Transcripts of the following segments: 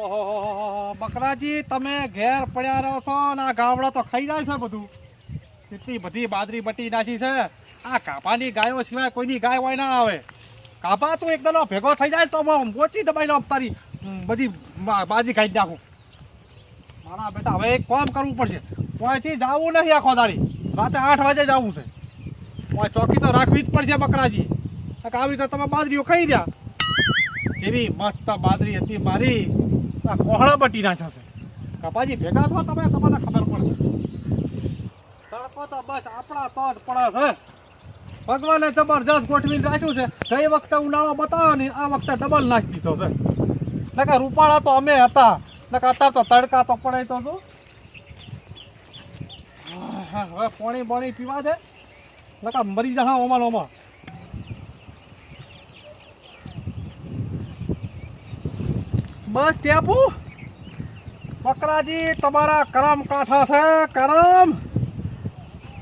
ઓહો બકરાજી, તમે ઘેર પડ્યા રહો છો ને આ ગાવડા તો ખાઈ જાય છે બધું. કેટલી બધી બાદરી બટી નાખી છે. આ કાપાની ગાયો સિવાય કોઈની ગાય હોય ના આવે. કાપા તું એકદમ ભેગો થઈ જાય તો મોટી દબાઈને આમ તારી બધી બાજરી ખાઈ નાખું. મારા બેટા, હવે એક કામ કરવું પડશે. કોઈથી જવું નહીં આખો દાડી? રાતે આઠ વાગે જવું છે. કોઈ ચોકી તો રાખવી જ પડશે બકરાજી. આવી તો તમે બાજરીઓ ખાઈ રહ્યા જેવી મસ્ત બાજરી હતી મારી. આ કોહળા બટી નાખ્યા છે કપાજી, ભેગા થો તમે, તમને ખબર પડશે. તડકો તો બસ આપણા તો જ પડે છે. ભગવાને જબરજસ્ત ગોઠવીને રાખ્યું છે. ગઈ વખતે ઉનાળો બતાવ્યો ને, આ વખતે ડબલ નાશ દીધો છે. નકા રૂપાળા તો અમે હતા. નકા અત્યારે તો તડકા તો પડે તો શું? હવે પાણી બાણી પીવા દે. નકા મરી જા ઓમાં ને ઓમાં. બસ ટેપુ બકરાજી, તમારા કરમ કાંઠા છે, કરમ.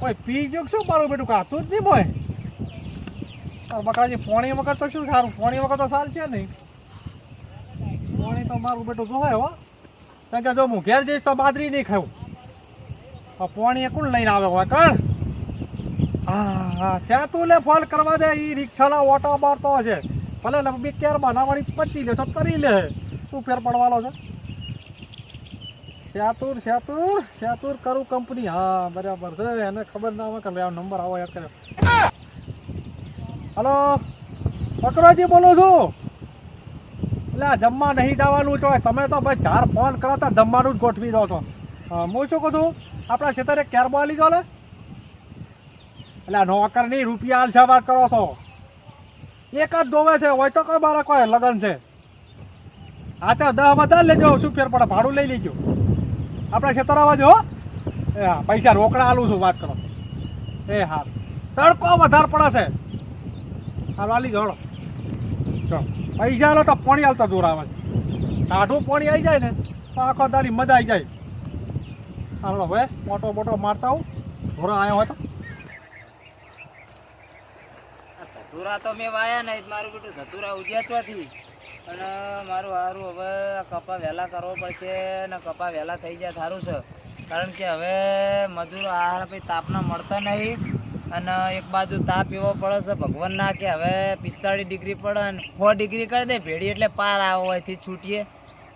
કોઈ પી જો શું મારું બેટું? કાતું જ નહીં ભાઈ બકરાજી, પોણી વગર તો શું સારું? પોણી વગર તો સારું છે નહીં. પોણી તો મારું બેટું જોવે હો. કારણ કે જો હું ઘેર જઈશ તો બાદરી નહીં ખાઉં. પોણી એ કોણ લઈને આવે હોય કણ હા હા સેતુ લે ફોલ કરવા દે એ રિક્ષાના ઓટો મારતો છે ભલે લગભગ કેર બનાવવાની પચી લે તો કરી લે. શું ફેર પડવાનો છે? શ્યાતુર શ્યાતુર શ્યાતુર કરું કંપની. હા, બરાબર છે. એને ખબર ના હોય કે લે નંબર આવો યાદ કર્યો. હલો? પકરોજી બોલું છું. એટલે જમવા નહીં જવાનું છો તમે તો ભાઈ ચાર ફોન કરો તો જમવાનું જ ગોઠવી દો છો. હા શું કહું છું? આપણા ખેતરે ક્યારે બોલી છો ને એટલે નોકર નહીં રૂપિયા છે વાત કરો છો. એક જ દોવે છે, હોય તો કોઈ બાળક હોય, લગ્ન છે. હા તો દહ વધારે લેજો, શું ફેર પડે? ભાડું લઈ લેજો. આપણે ખેતર આવવા જો. એ હા, પૈસા રોકડા આલું છું, વાત કરો. એ હા. તડકો વધારે પડે છે. હાલ વાલી જોડો જો, પૈસા આલો તો પાણી હાલતા દૂર આવે ટાઢું પાણી આવી જાય ને, તો આખો દાડી મજા આવી જાય. હાલો, હવે મોટો મોટો મારતા હું ધોરા આવ્યો હોય તો. ધતુરા તો મેં વાયા નહીં, મારું બેટું ધતુરા ઉજ્યાચવાથી અને મારું સારું હવે કપા વહેલા કરવો પડશે ને કપા વહેલા થઈ જાય સારું છે. કારણ કે હવે મજૂરો આ ભાઈ તાપના મળતા નહીં અને એક બાજુ તાપ એવો પડે છે ભગવાનના કે હવે પિસ્તાળીસ ડિગ્રી પડે અને સો ડિગ્રી કરી દે, ભેડી એટલે પાર આવો હોયથી છૂટીએ.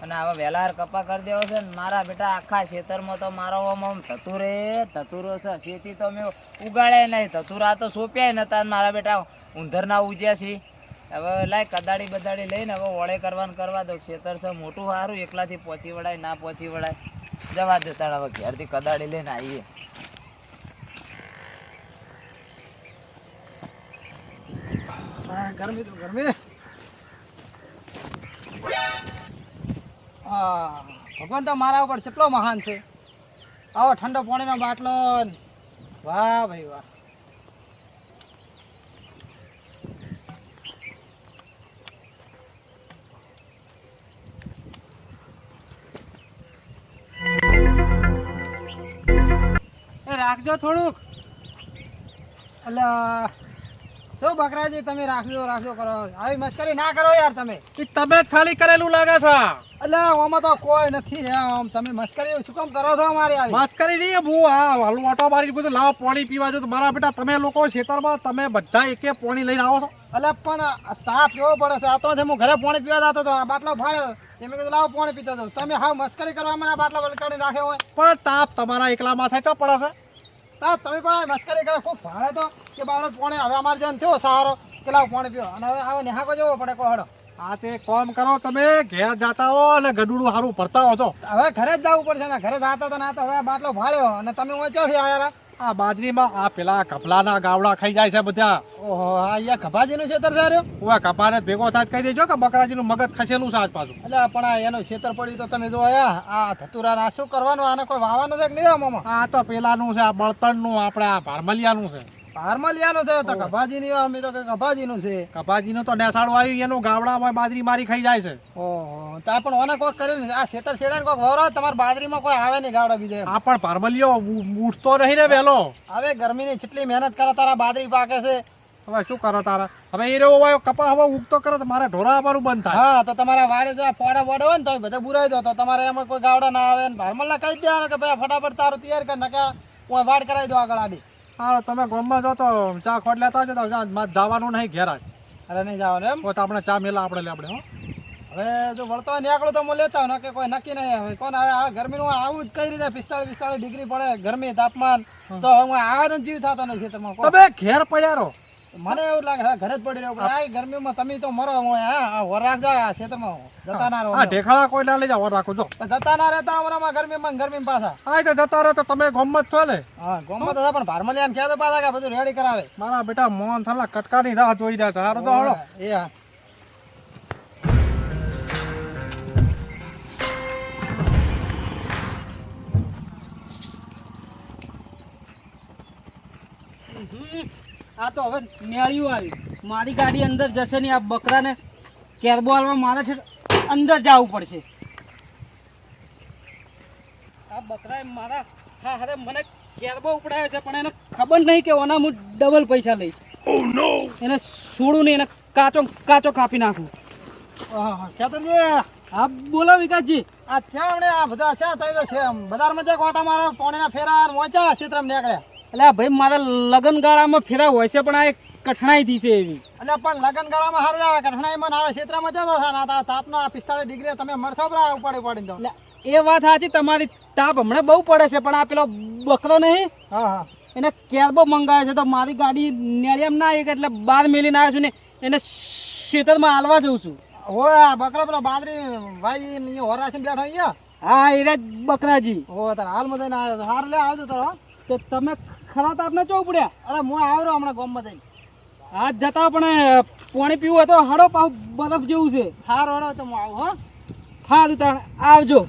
અને હવે વહેલા કપા કરી દેવો છે ને મારા બેટા આખા ખેતરમાં તો મારો આમ આમ ધતુરે ધતુરો છે, ખેતી તો મેં ઉગાડે નહીં. ધતુરા તો સોંપ્યા નતા ને મારા બેટા, ઊંધરના ઉજ્યા છે. હવે લાય કદાડી બદાડી લઈને હવે ઓળે કરવાનું કરવા દો. ખેતર છે, મોટું સારું એકલાથી પહોંચી વળાય, ના પહોંચી વળાય. જવા દેતા હવે ઘેરથી કદાડી લઈને આવીએ. ગરમી તો ગરમી. ભગવાન તો મારા ઉપર કેટલો મહાન છે. આવો ઠંડો પાણીનો બાટલો વાહ ભાઈ વાહ. રાખજો થોડુંક. એટલે શું બકરાજી તમે રાખજો રાખજો કરો. આવી મસ્કરી ના કરો યાર તમે. તમે જ ખાલી કરેલું લાગે છે. એટલે આમાં તો કોઈ નથી રે. આમ તમે મસ્કરી શું કામ કરો છો અમારી આવી? મસ્કરી નહીં હું હા હાલું ઓટો મારી બધું લાવો પાણી પીવા જો તો મારા બેટા તમે લોકો ખેતરમાં તમે બધા એકે પાણી લઈને આવો છો. એટલે પણ તાપ કેવો પડે છે? આ તો હું ઘરે પાણી પીવા જતો હતો. આ બાટલો ફાળ્યો એમ કીધું લાવો પાણી પીતો હતો તમે હાવ મસ્કરી કરવા મને આ બાટલો વલકાડી રાખ્યો હોય. પણ તાપ તમારા એકલા માથે ચો પડે છે? તાપ તમે પણ આ મસ્કરી કરે. ખૂબ ભાડે તો કે બાળો પોણે. હવે અમારે જન થયો સહારો કેટલા પોણે પીવો અને હવે આવો નિહાકો જવો પડે કોહડો. હા તે કોમ કરો તમે. ઘેર જાતા હો અને ગડુડું સારું ભરતા હો છો હવે ઘરે જ જવું પડશે ને. ઘરે જતા હતા ને તો હવે આ બાટલો ભાડ્યો અને તમે ઓછો આયા આ બાજરીમાં આ પેલા કપલાના ગાવડા ખાઈ જાય છે બધા. ઓહો આ અહીંયા કપાજીનું ખેતર છે ઓવા કપાને ભેગો થાય કહી દેજો કે બકરાજીનું મગજ ખસેલું છે આજ પાછું. એટલે પણ આ એનો ખેતર પડ્યું તો તમે જો આયા આ ધતુરા આ શું કરવાનું? આને કોઈ વાવવાનું છે કે નહીં આમાં? આ તો પેલાનું છે આ બળતણનું આપણે આ ભારમલિયાનું છે. ભારમલિયાનું છે તો કપાજીની અમે તો કે કપાજીનું છે. કપાજીનું તો નેસાડું આવ્યું એનું ગાવડામાં બાજરી મારી ખાઈ જાય છે. ઓહો તા પણ ઓને કોક કરીને આ ખેતર છેડાને કોક વવરાવ તમારા બાજરીમાં કોઈ આવે નહીં ગાવડા બીજે. આ પણ ભારમલિયો ઉઠતો નહીં ને વેલો હવે ગરમીની જેટલી મહેનત કરે તારા બાજરી પાકે છે. હવે શું કરો તારા? હવે એ રહ્યો હોય કપા હવે ઉગતો કરે તો મારે ઢોરા અમારું બંધ થાય. હા તો તમારા વાડે જો ફોડા વડે હોય ને તો બધા બુરાઈ દો તો તમારે એમાં કોઈ ગાવડા ના આવે ને ભારમલને કહી જ દેવાનું કે ભાઈ ફટાફટ તારું તૈયાર કર નકા હું વાડ કરાવી દો આગળ આડી. હા તમે ગામમાં જો તો ચા ખોટ લેતા આવજો તો જવાનું નહીં ઘેર જ. અરે નહીં જવાનું એમ? તો આપણે ચા મેલા આપણે લે આપણે હો. હવે જો વળતો નીકળો તો હું લેતા આવું, નકે કોઈ નક્કી નહીં. હવે કોણ આવે? આ ગરમીનું આવું જ કઈ રીતે? પિસ્તાળીસ પિસ્તાળીસ ડિગ્રી પડે ગરમી તાપમાન. તો હું આવવાનો જીવ થતો નથી તમારે. તમે ઘેર પડ્યા રહો. મને એવું લાગે હવે ઘરે જ પડી રહ્યો આ ગરમીમાં તમે તો મરો હું હા? વર રાખજો આ ક્ષેત્રમાં. જતા ના રહો હા ઢેખાડા કોઈ ના લઈ જાવ રાખો જો. જતા ના રહેતા અમારામાં ગરમીમાં ગરમી પાછા. હા તો જતા રહો તો તમે ગમત છો ને. હા ગમત હતા પણ ભારમલિયાને તો પાછા કે બધું રેડી કરાવે. મારા બેટા મોહન થલા કટકાની રાહ જોઈ રહ્યા છે. સારું તો હળો એ હા. આ તો હવે મેળ્યું આવ્યું. મારી ગાડી અંદર જશે નહીં આ બકરાને કેરબો હાલવા મારે છે અંદર જવું પડશે. આ બકરાએ મારા હા હારે મને કેરબો ઉપડાયો છે પણ એને ખબર નહીં કે ઓના હું ડબલ પૈસા લઈશ. એને સોડું નહીં એને કાચો કાચો કાપી નાખું. હા ખેતરજી હા બોલો વિકાસજી. આ ત્યાં હમણે આ બધા છે બજારમાં જે કોટા મારા પોણીના ફેરા મોચા ક્ષેત્રમાં નીકળ્યા. એટલે ભાઈ મારા લગન ગાળામાં ફેરા હોય છે પણ આ એક કઠણાઈ થી છે એવી એટલે પણ લગન ગાળામાં સારું આવે કઠણાઈમાં આવે ક્ષેત્રમાં જતો આ તાપના પિસ્તાળીસ ડિગ્રી તમે મરશો પર ઉપાડી ઉપાડી દો એ વાત સાચી તમારી તાપ હમણાં બહુ પડે છે પણ આ પેલો બકરો નહીં હા હા. એને કેરબો મંગાવે છે તો મારી ગાડી નેળિયામ ના આવી એટલે બહાર મેલીને આવ્યો છું ને એને ખેતરમાં હાલવા જઉં છું. ઓય આ બકરો પેલો બાદરી ભાઈ અહીંયા હોર રાખીને બેઠો અહીંયા? હા એ બકરાજી. ઓ તાર હાલમાં જઈને આવ્યો સારું લે આવજો તારો. તો તમે ખરા તાપને ચો પડ્યા અરે હું આવ્યો હમણાં ગામમાં જઈને. આજ જતા પણ પાણી પીવું હતો તો હડો પાવ બરફ જેવું છે. હાર હડો તો હું આવું હો. તું તાણ આવજો.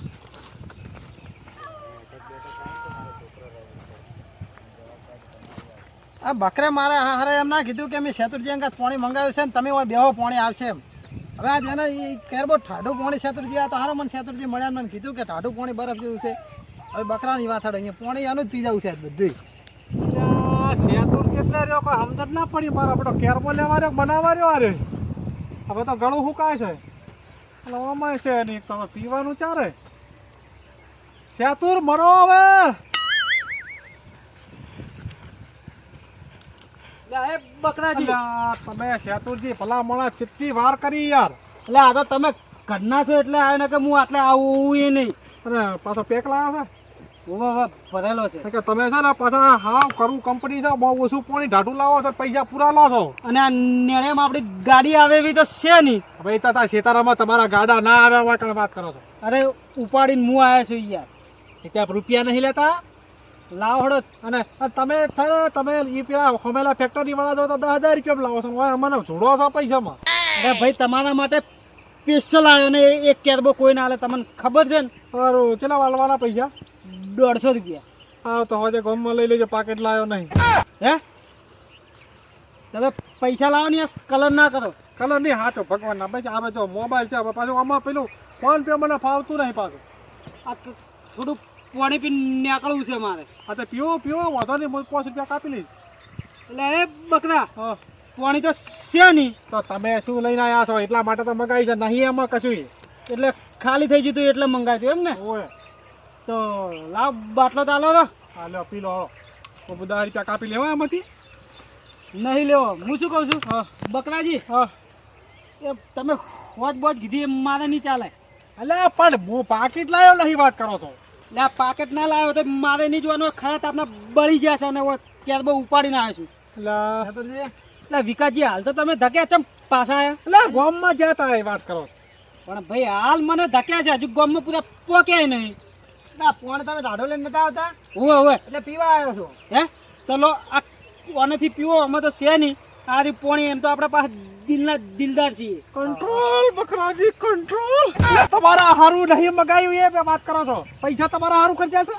આ બકરે મારે હારે એમ ના કીધું કે મેં શેતુરજી અંગાત પાણી મંગાવ્યું છે ને તમે હોય બેહો પાણી આવશે એમ. હવે આ જેને એ કેરબો ઠાડું પાણી શેતુરજી આ તો હારો મને શેતુરજી મળ્યા મને કીધું કે ઠાડું પાણી બરફ જેવું છે. હવે બકરાની વાત હાડો અહીંયા પાણી આનું જ પી જવું છે બધું શેતુર રહ્યો કોઈ સમજણ ના પડી મારો આપણો કેરબો લેવા રહ્યો બનાવવા રહ્યો અરે હવે તો ગળું હુકાય છે. એટલે ઓમાય છે નહીં તમે પીવાનું ચારે શેતુર મરો હવે. તમે શેતુરજી ભલા મોણા ચિત્તી વાર કરી યાર. એટલે આ તો તમે ઘરના છો એટલે આવે ને કે હું આટલે આવું એ નહીં. અને પાછો પેક લાવ્યો ઊભા ઊભા ભરેલો છે. કે તમે છે ને પાછા હા કરું કંપની છે બહુ ઓછું પાણી ઢાઢું લાવો છો પૈસા પૂરા લો છો. અને આ નેળેમાં આપણી ગાડી આવે એવી તો છે નહીં. હવે એ તો તમારા ગાડા ના હોય કઈ વાત કરો છો? અરે ઉપાડીને હું આવ્યો છું યાર. ત્યાં રૂપિયા નહીં લેતા? લાવ હડો. અને તમે તમે એ પેલા હોમેલા ફેક્ટરી વાળા જો તો દસ હજાર રૂપિયા લાવો છો. હવે અમને જોડો છો પૈસામાં? અરે ભાઈ તમારા માટે સ્પેશિયલ આવ્યો ને એક કેરબો કોઈ ના હાલે તમને ખબર છે ને? સારું ચેલા વાળવાના પૈસા? દોઢસો રૂપિયા. હા તો હવે ગામમાં લઈ લેજો પાકેટ લાવ્યો નહીં. હે? તમે પૈસા લાવો ને કલર ના કરો. કલર નહીં હાચો ભગવાનના ભાઈ આવે જો મોબાઈલ છે પાછું આમાં પેલું ફોન પે મને ફાવતું નહીં પાછું. આ થોડું પાણી પી નીકળવું છે મારે. આ તો પીવો પીવો વાંધો નહીં હું પાંચ રૂપિયા કાપી લઈશ. એટલે એ બકરા હા. પાણી તો છે નહીં. તો તમે શું લઈને આવ્યા છો? એટલા માટે તો મંગાવી છે નહીં એમાં કશું. એટલે ખાલી થઈ જતું એટલે મંગાવ્યું એમ ને? ઓય. તો લાવ બાટલો તાલો તો. હાલો પી લો. તો બધા રૂપિયા કાપી લેવા એમાંથી નહીં લેવો. હું શું કહું છું? હા. બકરાજી હા. એ તમે હોજ બોજ કીધી મારે નહીં ચાલે. એટલે પણ હું પાકીટ લાવ્યો નહીં વાત કરો છો. એટલે આ પાકેટ ના લાવ્યો તો મારે નહીં જોવાનું. ખરા તો આપણે બળી ગયા છે અને ત્યારે બહુ ઉપાડીને આવ્યો છું. એટલે એટલે વિકાસજી હાલ તો તમે ધક્યા ચમ પાછા આવ્યા એટલે ગોમમાં જતા એ વાત કરો છો. પણ ભાઈ હાલ મને ધક્યા છે. હજુ ગોમમાં પૂરા પોક્યા નહીં. આ પાણી તમે ઢાઢો લઈને નતા આવતા? હોવે એટલે પીવા આવ્યો છો. હે? ચલો આ આનાથી પીવો? અમે તો છે નહીં. આ પોણી એમ તો આપણા પાસે દિલના દિલદાર છીએ. કંટ્રોલ બકરાજી કંટ્રોલ. તમારા હારું નહીં એ બે વાત કરો છો. પૈસા તમારા હારું ખર્ચા છે?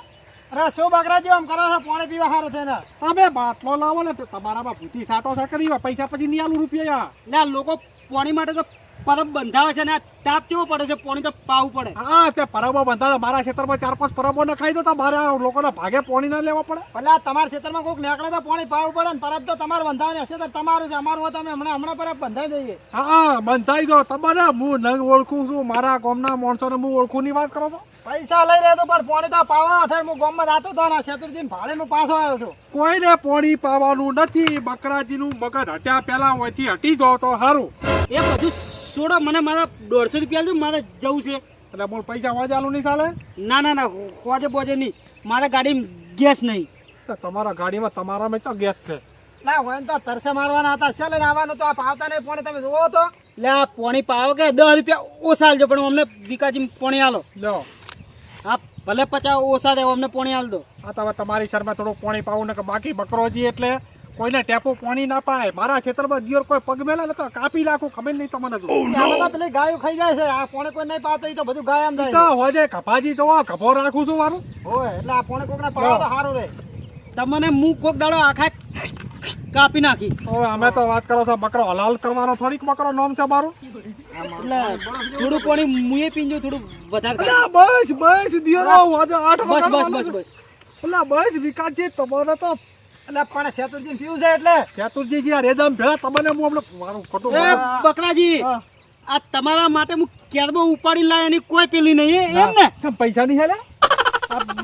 અરે શું બકરાજી આમ કરો છો? પાણી પીવા સારું થઈને તમે બાટલો લાવો ને તમારામાં ભૂતી સાટો છે કરી પૈસા પછી નહીં આલું રૂપિયા. એટલે લોકો પોણી માટે તો પરબ બંધાવે છે ને તાપ કેવો પડે છે? પોણી તો પાવું પડે. હા તે પરબો બંધાવે. મારા ક્ષેત્રમાં ચાર પાંચ પરબો ન ખાઈ દો તો મારે લોકોને ભાગે પોણી ના લેવા પડે. પેલા તમારા ખેતરમાં કોઈક નીકળે તો પાણી પાવું પડે ને પરબ તો તમારે બંધાવે હશે તો તમારું છે અમારું હોય તો હમણાં હમણાં પરબ બંધાઈ દઈએ. હા બંધાઈ દો. તમારે હું નંગ ઓળખું છું. મારા ગામના માણસોને હું ઓળખું ની વાત કરો છો? પૈસા લઈ રહ્યો તો પણ પોણી તો પાવા અઠાર હું ગામમાં જાતો હતો ને શેતુરજી ભાડે નું પાછો આવ્યો છું. કોઈને પોણી પાવાનું નથી. બકરાજીનું મગજ હટ્યા પહેલા હોયથી હટી જાવ તો સારું એ બધું છોડો મને મારા દોઢસો રૂપિયા જો મારે જવું છે. એટલે બોલ પૈસા વાજાલું નહીં ચાલે ના ના ના વાજે બોજે નહીં. મારા ગાડીમાં ગેસ નહીં. તો તમારા ગાડીમાં તમારામાં તો ગેસ છે? ના હોય ને તો તરસે મારવાના હતા. ચાલે ને આવવાનું તો આ પાવતા નહીં પોણે તમે જોવો તો. લે આ પોણી પાવો કે દસ રૂપિયા ઓછા આલજો પણ અમને વિકાજી પોણી આલો. લો. હા ભલે પચાસ ઓછા દે અમને પોણી આલ દો આ તો હવે તમારી શરમાં થોડું પોણી પાવું ને કે બાકી બકરોજી એટલે? કોઈને ટેપો પાણી ના પાય. મારા ખેતરમાં દિયોર કોઈ પગ મેલા ને તો કાપી નાખું ખબર નહીં તમને તો. આમાં પેલી ગાયો ખાઈ જાય છે. આ પોણે કોઈ નહીં પાતો તો બધું ગાય આમ જાય તો હોજે કપાજી તો કપો રાખું છું મારું. હોય એટલે આ પોણે કોકના પાવો તો સારું રહે તમને હું કોક દાડો આખા કાપી નાખી. હવે અમે તો વાત કરો છો બકરો હલાલ કરવાનો થોડીક બકરો નામ છે મારું. એટલે થોડું પાણી મુએ પીંજો થોડું વધારે બસ બસ દિયોરો આજે આઠ બસ બસ બસ બસ. બસ વિકાસ છે તમારો તો એટલે પણ શેતુરજી પીવું છે એટલે? શેતુરજી આ રેદમ ભેળા તમને હું હમણાં મારું ખોટું બકરાજી આ તમારા માટે હું કેરબો ઉપાડી લાવ્યો એની કોઈ પેલી નહીં એમ ને? પૈસા નહીં હેલે?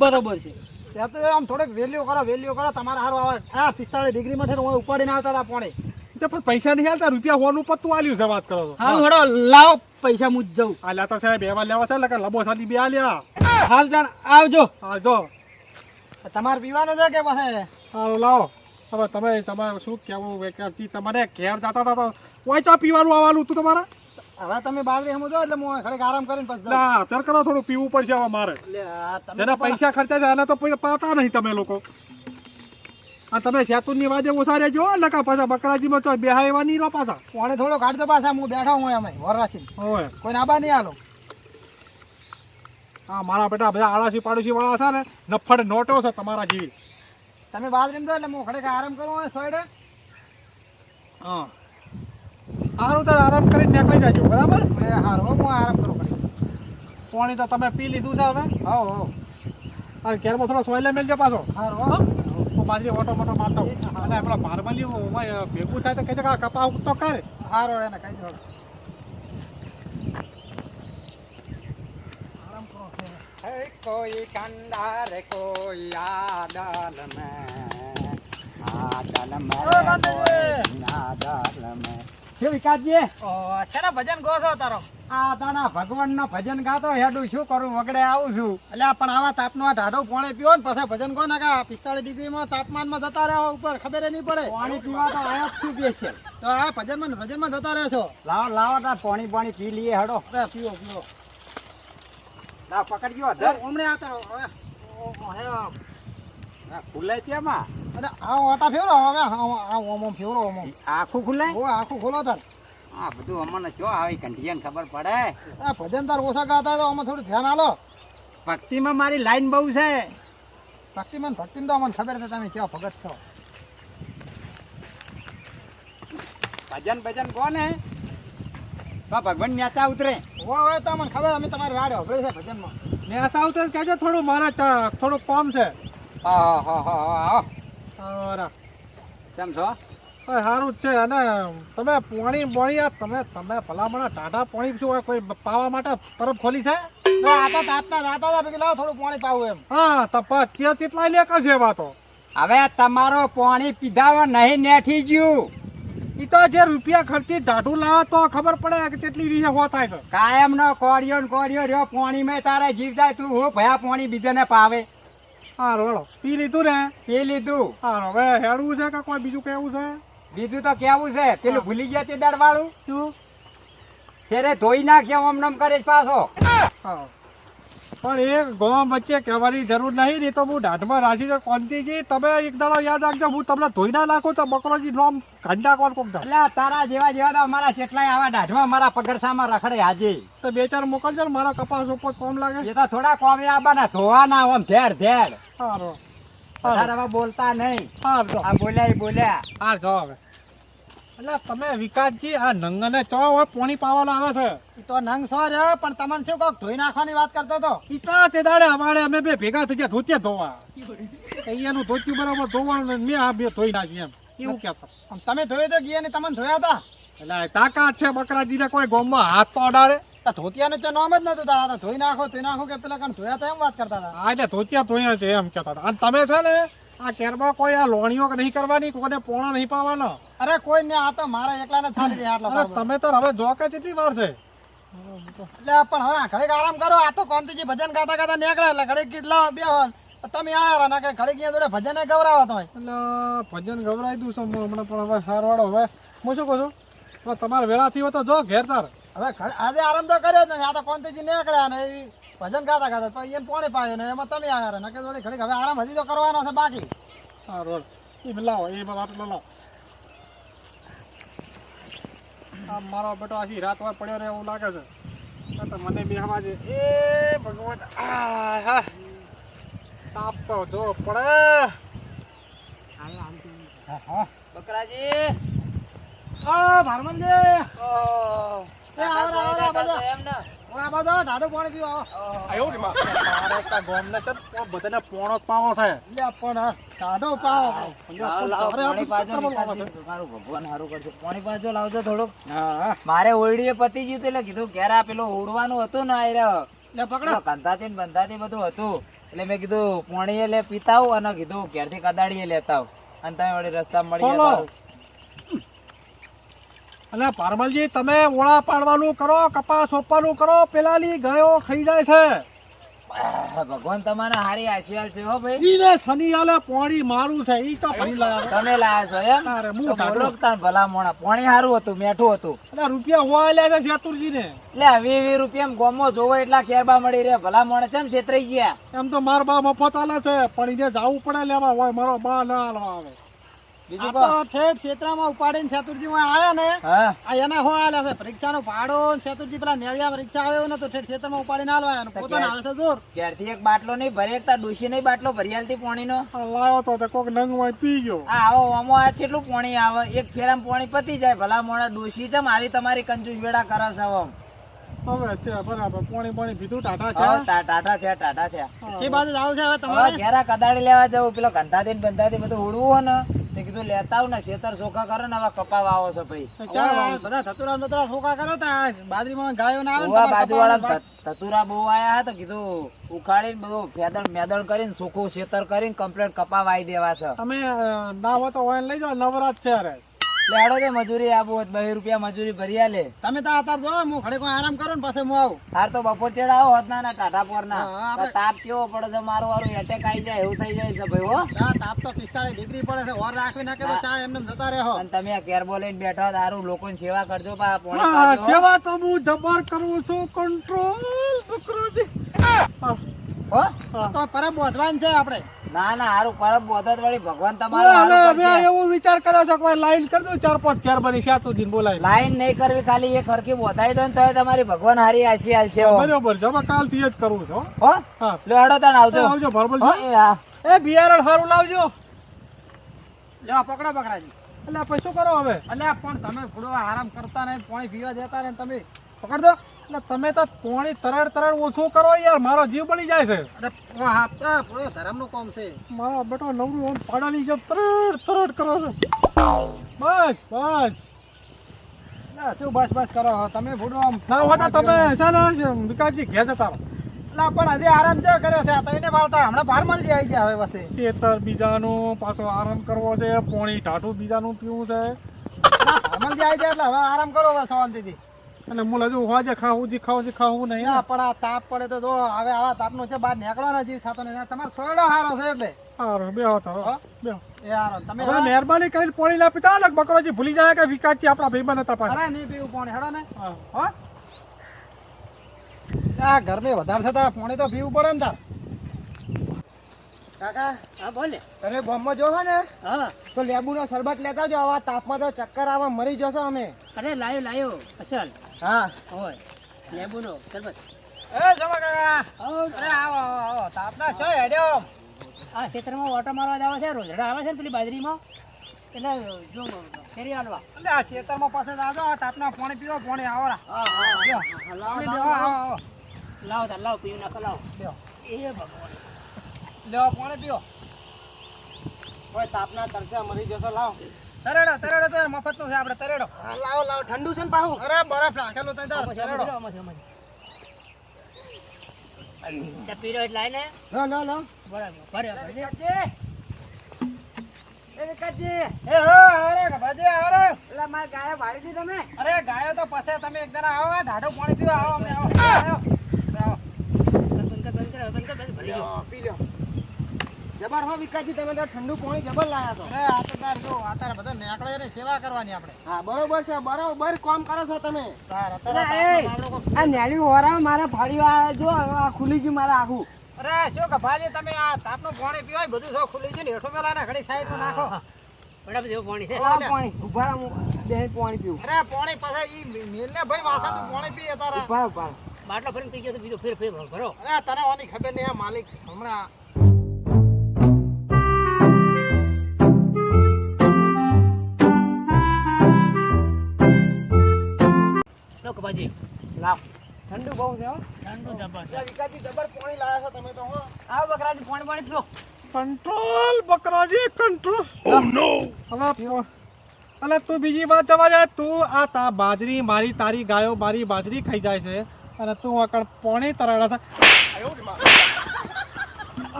બરોબર છે. શેતુ આમ થોડીક વેલ્યુ કરો વેલ્યુ કરો તમારે આવે. હા પિસ્તાળીસ ડિગ્રી માં હું ઉપાડીને આવતા હતા પાણી. તે પણ પૈસા નહીં હાલતા રૂપિયા હોવાનું પત્તું આલ્યું છે વાત કરો હા હડો લાવો પૈસા હું જ જાઉં. આલ્યા સાહેબ એવા લેવા છે એટલે લબો સાદી બે આલ્યા. હાલ જાણ આવજો. આવજો. તમારે પીવાનું છે કે પછી? હારું લાવો. હવે તમે તમારે શું કેવું વેકેન્સી તમારે ઘેર જતા હતા તો કોઈ ચા પીવાનું આવવાનું હતું તમારે? હવે તમે બાજરી સમજો એટલે હું ખરેખર આરામ કરીને પછી ના અત્યારે કરો થોડું પીવું પડશે હવે મારે. જેના પૈસા ખર્ચા છે એના તો પાતા નહીં તમે લોકો. અને તમે શેતુરની વાજે ઓછા રહેજો એટલે કા પાછા બકરાજીમાં તો બેહા એવા નહીં રહો પાછા. પાણી થોડો કાઢતો પાછા હું બેઠા હું અમે વરરાશી. હોય કોઈ આબા નહીં આલો હા મારા બેટા બધા આળાસી પાડોશી વાળા છે ને નફડ નોટો છે તમારા જેવી. તમે બાદ દો એટલે હું ખરેખર આરામ કરું હોય સોયડે. હા. સારું તારે આરામ કરીને નીકળી જજો બરાબર? એ હારું હો, આરામ કરું ખરી. પાણી તો તમે પી લીધું છે હવે. હો હો. અને કેરમાં થોડો સોયલે મેલજો પાછો. હારું હો. હું? બાજરી ઓટો મોટો મારતો અને ભારમાં ભારમલી ભેગું થાય તો કહે છે કપા તો કરે. હારું એને કઈ દો. કોઈ કંડાર કોઈ આદલ મેં આદલ ઓ આદલ મેં શું વિકાસજી! શેના ભજન ગો છો તારો? આ તાણા ભગવાન નો ભજન ગાતો હેડું શું કરું વગડે આવું છું. એટલે પણ આવા તાપનો આ ઢાઢો પાણી પીવો ને પછી ભજન કો ને કા પિસ્તાળીસ ડિગ્રીમાં તાપમાનમાં જતા રહ્યા ઉપર ખબર નહીં પડે. પાણી પીવા તો આયા શું છું. બેસે તો આ ભજનમાં ભજનમાં જતા રહે છો લાવો લાવો તા પાણી પાણી પી લઈએ હડો. પીવો પીવો લાવ પકડજો અરે હમણે આવતા હવે. ઓ, હે, આ. ખુલે તેમાં અરે આ ઓટા ફેરો હવે આ ઓમો ઓમ ઓમો આખું ખુલે ઓ આખું ખોલો તાર આ બધું અમને જો આવી કંઢિયાને ખબર પડે. આ ભજન તાર ઓછા ગાતા તો અમે થોડું ધ્યાન આલો. ભક્તિમાં મારી લાઈન બહુ છે. ભક્તિમાં ને ભક્તિમાં તો અમને ખબર છે તમે કેવા ભગત છો. ભજન ભજન કોને? તો ભગવાન નેચા ઉતરે. ઓ હવે તો મને ખબર અમે તમારી રાડ હોભળી છે ભજનમાં. ને ઉતરે કહેજો થોડું મારા ચા- થોડું કોમ છે. હા હા હા હા અરે, કેમ છો? સારું જ છે. અને તમે પાણી બોણી આ તમે તમે ભલામણા ટાટા પાણી શું હોય કોઈ પાવા માટે પરબ ખોલી છે? તો આ તો તાપના રાતા હતા પેલા થોડું પાણી પાવું એમ. હા તપા ત્યાં કેટલા લે છે વાતો? હવે તમારો પાણી પીધાવા નહીં નેઠી ગયું ઈ તો જે રૂપિયા ખર્ચી ઢાઢું લાવે તો ખબર પડે કે કેટલી રીતે હો થાય છે. કાયમ નો કોડિયો ન કોડિયો રહ્યો પાણી મેં તારે જીવ જાય તું હું ભયા પાણી બીજાને પાવે. હા રોડો પી લીધું ને? પી લીધું. હા હવે હેડવું છે કે કોઈ બીજું કેવું છે? બીજું તો કેવું છે પેલું ભૂલી ગયા તે દરવાળું શું? ફેરે ધોઈ નાખ્યા આમ નમ કરે પાછો. હા પણ એ ગોમ વચ્ચે કહેવાની જરૂર નહીં નહીં તો હું દાઢમાં રાજી કોંતીજી તમે એક દાડો યાદ રાખજો હું તમને ધોઈ ના નાખું તો બકરોજી નોમ ઘંટા કોણ કોક દા એટલે તારા જેવા જેવા તો અમારા કેટલાય આવા દાઢમાં મારા પગરસામાં રખડે હાજી તો બે ચાર મોકલજો ને મારા કપાસ ઉપર કોમ લાગે. એ તો થોડા કોમે આવવાના ધોવાના ઓમ ધેડ ધેડ સારો હવે બોલતા નહીં. હા જો આ બોલ્યા બોલ્યા. હા જો હવે. એટલે તમે વિકાસજી આ નંગને ચો પોણી પાવાનો આવે છે. એ તો નંગ સો રહ્યો પણ તમને શું કોક ધોઈ નાખવાની વાત કરતો તો. તે દાડે અમારે અમે બે ભેગા થઈ ગયા ધોતિયા ધોવા. અહીંયાનું ધોત્યું બરાબર ધોવાનું મેં આ બે ધોઈ નાખી એમ. એવું? કહેતો તમે ધોઈ તો ગયા ને તમને ધોયા હતા? એટલે તાકાત છે બકરાજીને કોઈ ગોમમાં હાથ તો અડાડે. ધોતિયા તો નામ જ નતું તારા ધોઈ નાખો ધોઈ નાખો કે પેલા કણ ધોયા એમ વાત કરતા હતા? એટલે ધોતિયા ધોયા છે એમ કહેતા હતા. અને તમે છે ને આ કેરમાં કોઈ આ લોણીઓ નહીં કરવાની કોઈને પોણો નહીં પાવાનો. અરે કોઈ ને આ તો મારા એકલાને થાલી રહ્યા આટલો તમે તો હવે જો કે કેટલી વાર છે? એટલે પણ હવે આ ઘડીક આરામ કરો. આ તો કોંતીજી ભજન ગાતા ગાતા નીકળે એટલે ઘડીક કીધ લાવો બે તમે આ રાના કે ખડી ગયા જોડે ભજન ગવરાવો તમે એટલે ભજન ગવરાઈ દઉં છું હું હમણાં પણ હવે સારવાળો હવે. હું શું કહું છું? તમારે વેળાથી હોય તો જો ઘેર તાર. હવે આજે આરામ તો કર્યો જ નથી આ તો કોંતીજી નીકળ્યા ને એ ભજન ગાતા ગાતા. પછી એને પોણે પાયો ને? એમાં તમે આવ્યા રાના કે જોડે ખડી હવે આરામ હજી તો કરવાનો છે બાકી. સારું એ લાવો એ બધા આટલો લાવો. આ મારો બેટો આખી રાત વાર પડ્યો રહે એવું લાગે છે. તો મને બી હવા છે એ ભગવાન આ હા. તાપ તો જો પડે. હા, હા. બકરાજી. આ ભારમનજી ઓહ, એ આવો, આવો, આવો, બધા. એમ ને. આ બધો ઢાઢો પાણી પીવો આવો. મારે તો ગામને તો બધાને પોણો પાવો છે. લે પણ આ પાવો. લાવો, લાવો, અરે, આ પાણી પાજો કરવા લાવો નિકાલજી. મારું ભગવાન હારું કરશે. પાણી પાજો લાવજો થોડુંક. હા મારે ઓરડીએ પતી ગયું એટલે કીધું ઘેર આ પેલું ઉડવાનું હતું ને આ રહ્યો લે પકડો. કંધાતી ને બંધાતી બધું હતું. એટલે મેં કીધું પોણીએ લે પીતાવ અને કીધું ઘેરથી કદાડીએ લેતા આવું અને તમે વળી રસ્તા મળી અને પારમલજી તમે ઓળા પાડવાનું કરો કપાસ સોંપવાનું કરો પેલાલી ગાયો ખાઈ જાય છે. ભગવાન તમારા હારી આશીર્વાદ છે હો ભાઈ. ઈને શનિ આલે પોણી મારું છે ઈ તો ભરી લાયા તમે લાયા છો એમ અરે, હું તો ઢાઢો. ભલા મોણા પોણી હારું હતું મેઠું હતું. એટલે રૂપિયા હોય લે છે શેતુરજી ને એટલે વી વી રૂપિયા ગોમો જોવો એટલા કેરબા મળી રે ભલા મોણે ચમ છેતરાઈ ગયા. એમ તો માર બા મફત આલે છે પણ એને જાવું પડે લેવા હોય મારો બા ના આલવા આવે. બીજું તો ઠેઠ ક્ષેત્રમાં ઉપાડીને સેતુરજી માં આયા ને આ એના હો આલે છે પરીક્ષાનો ભાડો ને સેતુરજી પેલા નેળિયા પરીક્ષા આવ્યો ને તો ઠેઠ ક્ષેત્રમાં ઉપાડીને આલવા આયા પોતાને આવે છે જોર. ક્યારથી એક બાટલો નહીં ભરી એક તાર નહીં બાટલો ભરી આલતી પોણીનો. આ લાયો તો કોક નંગ હોય પી ગયો. આ આવો આમો આ કેટલું પોણી આવે એક ફેરામાં પોણી પતી જાય. ભલા મોણા ડૂસી છે આવી તમારી કંજૂસ વેડા કરો છો હવે છે બરાબર. પોણી પોણી પીધું ટાટા હા, ટાટા થયા ટાટા થયા. જે બાજુ જાવ છે હવે તમારે? ઘેરા કદાડી લેવા જવું પેલો ગંધાથી બંધાથી બધું ઉડવું હોય ને. તે કીધું લેતા આવું ને ખેતર ચોખ્ખા કરો ને હવે કપા વાવો છે ભાઈ. બધા ધતુરા બતુરા છોકરા કરો તા બાજરીમાં ગાયો ના આવે બાજુવાળા ધતુરા બહુ આયા હતા કીધું ઉખાડીને બધું ફેદણ મેદણ કરીને સૂકું ખેતર કરીને કમ્પ્લેટ કપા વાઈ દેવા છે. તમે ના હોય તો ઓઇલ લઈ જાઓ નવરાત છે અરે લેડો દે મજૂરી આપો બે રૂપિયા મજૂરી ભરી લે તમે તો અત્યારે જો હું ખડે કોઈ આરામ કરો ને પછી હું આવું. હાર તો બપોર ચેડા આવો હોત ના ટાટા પર ના તાપ ચેવો પડે છે મારું વારું એટેક આવી જાય એવું થઈ જાય છે ભાઈ હો. તાપ તો પિસ્તાળીસ ડિગ્રી પડે છે ઓર રાખવી નાખે તો ચા એમને જતા રહો અને તમે આ કેરબો લઈને બેઠા તારું લોકોની સેવા કરજો પા પોણી. સેવા તો હું જબર કરું છું કંટ્રોલ બકરોજી હા, તો પરબ બોધવાની છે આપણે. ના ના હારું પરબ બોધો વળી ભગવાન હવે હવે એવું વિચાર કર્યો છે કે લાઈન કરી દઉં ચાર પાંચ કેર બની શાતુજીને બોલાવી લાઈન નહીં કરવી ખાલી એક હરખી બોધાઈ દો ને તોય તમારી ભગવાન હારી આશીર્વાદ છે બરોબર છે હવે કાલથી જ કરવું છે હો. હો? હા. લે હડો આવજો. આવજો ભરબલ હો, એ બિયારણ સારું લાવજો. પકડો પકડાજી એટલે પછી શું કરો હવે? અલ્યા પણ તમે થોડો આરામ કરતા નહીં પાણી પીવા જતા ને તમે. પકડજો. એટલે તમે તો પોણી તરડ તરડ ઓછું કરો યાર મારો જીવ બળી જાય છે. અરે ઓ હા પૂરો ધર્મનું કામ છે. મારો બેટો નવરું આમ પાડાની જેમ તરડ તરડ કરો છો. બસ બસ. ના શું બસ બસ કરો? તમે ભૂડો આમ ના હોતા તમે છે ને વિકાસજી ઘેર જતા રહો. પણ હજી આરામ જો કર્યો છે. આ તો વાળતા હમણાં બાર મળી આવી ગયા હવે વસે ખેતર બીજાનું પાછો આરામ કરવો છે. પોણી ટાટું બીજાનું પીવું છે. આવી જાય એટલે હવે આરામ કરો શાંતિથી. અને હું હજુ હોજે ખાવું જી ખાવું જી ખાવું નહીં. ના પણ આ તાપ પડે તો જો હવે આવા તાપનો છે બહાર નીકળવાનો જીવ થતો નહીં. તમારો સોયડો હારો છે એટલે. સારું બે હોતા હા? બે એ હારો. તમે હવે મહેરબાની કરીને પોણી ના પીતા અલગ બકરોજી ભૂલી જાય કે વિકાસજી આપણા ભાઈબંધ હતા પાછા. અરે નહીં પીવું પાણી હેડો ને. હો. આ ગરમી વધારે થતા પાણી તો પીવું પડે ને તાર. કાકા હા બોલે તમે ગામમાં જોવો ને હા. તો લેબુનો શરબત લેતા જો આવા તાપમાં તો ચક્કર આવા મરી જશો અમે. અરે લાયો લાયો અસલ. હા હોય. લેબુનો શરબત એ જમા કાકા. અરે આવો આવો આવો. તાપના છો હેડ્યો. આ ક્ષેત્રમાં ઓટો મારવા જ આવે છે રોજડા આવે છે ને પેલી બાજરીમાં? એટલે જો ફેરી હાલવા. એટલે આ ખેતરમાં પાસે આવજો આ તાપના પાણી પીવો પાણી આવો હા આવો, આવો. લાવો તા લાવો પીવું નાખો લાવો. એ ભગવાન. લ્યો પાણી પીવો. કોઈ તાપના તરસ્યા મરી જશો લાવ. તરેડો તરેડો તો મફતનું છે આપણે તરેડો. લાવો લાવો ઠંડુ છે ને પાહુ? અરે બરફ રાખેલો તો તાર તરેડો. પીરો એટલે આઈને લો લો લો. બરાબર બરાબર એ હો અરે ભાજી અરે એટલે મારે ગાય વાળી હતી તમે? અરે ગાયો તો પસે તમે એક જણા આવો ઢાઢું પાણી પીવો આવો અમે આવો. આવો. આવો. બંધ કર બંધ કર બંધ કર બંધ ભરી જાઓ. પી લો જબર હો વિકાસજી તમે તો ઠંડુ પાણી જબર લાયા છો. અરે આ તો તાર જો આ તાર બધા નેકળે ને સેવા કરવાની આપણે. હા બરોબર છે બરોબર કામ કરો છો તમે. તાર આ નેળી હોરા મારે ફાડી જો આ ખુલી ગયું મારા આખું. અરે શું કે ભાજી તમે આ તાપનું પાણી પીવાય? બધું શું ખુલી છે ને હેઠો મેલા ને ઘડી સાઈડમાં નાખો. બરાબર જેવું પાણી છે. પાણી ઊભા રહો બે પાણી પીવું. અરે પાણી પાછા ઈ મેલ ને ભાઈ માથા તું પાણી પીએ તારા. ઊભા ઊભા બાટલો ફરીને પી ગયો તો બીજો ફેર ફેર ભરો. અરે તને ઓની ખબર નહીં આ માલિક હમણાં કબાજી લાવ. ઠંડુ બહુ છે હો. ઠંડુ જબર વિકાસજી જબર પાણી લાવ્યા છો તમે તો હો. આવો બકરાજી પાણી પાણી પીઓ. કંટ્રોલ બકરાજી કંટ્રોલ. ઓ નો હવે અલે તું બીજી વાત જવા જાય તું આ તા બાજરી મારી તારી ગાયો મારી બાજરી ખાઈ જાય છે. અને તું આગળ પોણી તરાડા છે.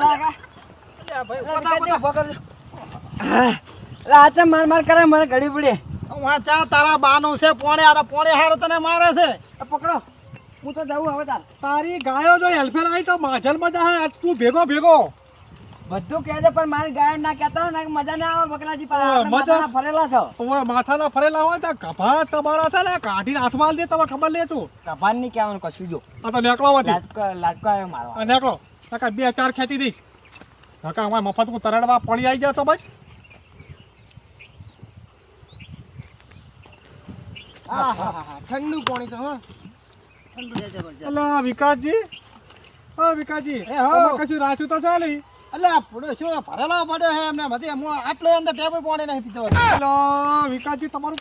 અરે ભાઈ પોતા પોતા આ માર માર કરે મને ઘડી પડી. વાંચા તારા બાનું છે પોણે આ પોણે હારો તને મારે છે. પકડો. હું તો જાઉં હવે તાર. તારી ગાયો જો હેલ્ફેર આવી તો માજલમાં આજ તું ભેગો ભેગો. બધું કહે છે પણ મારી ગાય ના કહેતા હોય ને મજા ના આવે બકરાજી માથાના ફરેલા છો. ઓય માથાના ફરેલા હોય તો કભા તમારા છે ને કાઢીને હાથમાં દે તમે ખબર લે તું. કભાનની કહેવાનું કશું જો. આ તો નેકળો માંથી લાટકો આવ્યો મારો નેકળો નીકળો. કાકા બે ચાર ખેતી દઈશ. કાકા હું મફત હું તરડવા પડી આવી જાવ તો બસ ઠંડુ પાણી છે હા. ઠંડુ છે જબરજસ્ત અલા વિકાસજી. હા વિકાસજી એ હો. કશું રાચું તો ચાલે અલ્યા આ શું ભરેલો પડ્યો હે એમને બધી હું આટલો અંદર ટેબલ પાણી નહીં પીતો હેલો વિકાસજી તમારું